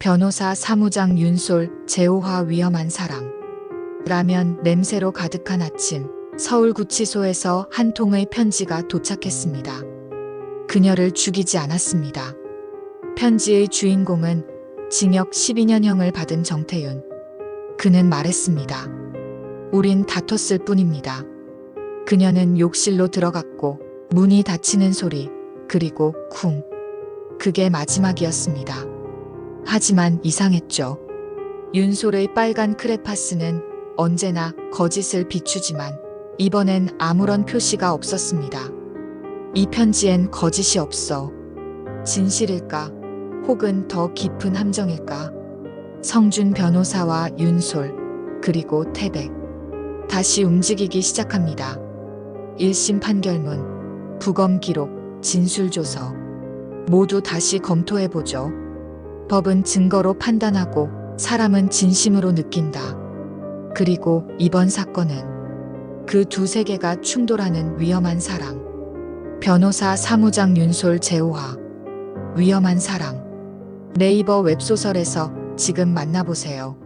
변호사 사무장 윤솔 재호화 위험한 사랑. 라면 냄새로 가득한 아침, 서울구치소에서 한 통의 편지가 도착했습니다. 그녀를 죽이지 않았습니다. 편지의 주인공은 징역 12년형을 받은 정태윤. 그는 말했습니다. 우린 다퉜을 뿐입니다. 그녀는 욕실로 들어갔고 문이 닫히는 소리, 그리고 쿵. 그게 마지막이었습니다. 하지만 이상했죠. 윤솔의 빨간 크레파스는 언제나 거짓을 비추지만 이번엔 아무런 표시가 없었습니다. 이 편지엔 거짓이 없어. 진실일까? 혹은 더 깊은 함정일까? 성준 변호사와 윤솔, 그리고 태백. 다시 움직이기 시작합니다. 1심 판결문, 부검 기록, 진술조서. 모두 다시 검토해보죠. 법은 증거로 판단하고 사람은 진심으로 느낀다. 그리고 이번 사건은 그 두 세계가 충돌하는 위험한 사랑. 변호사 사무장 윤솔 재호화. 위험한 사랑. 네이버 웹소설에서 지금 만나보세요.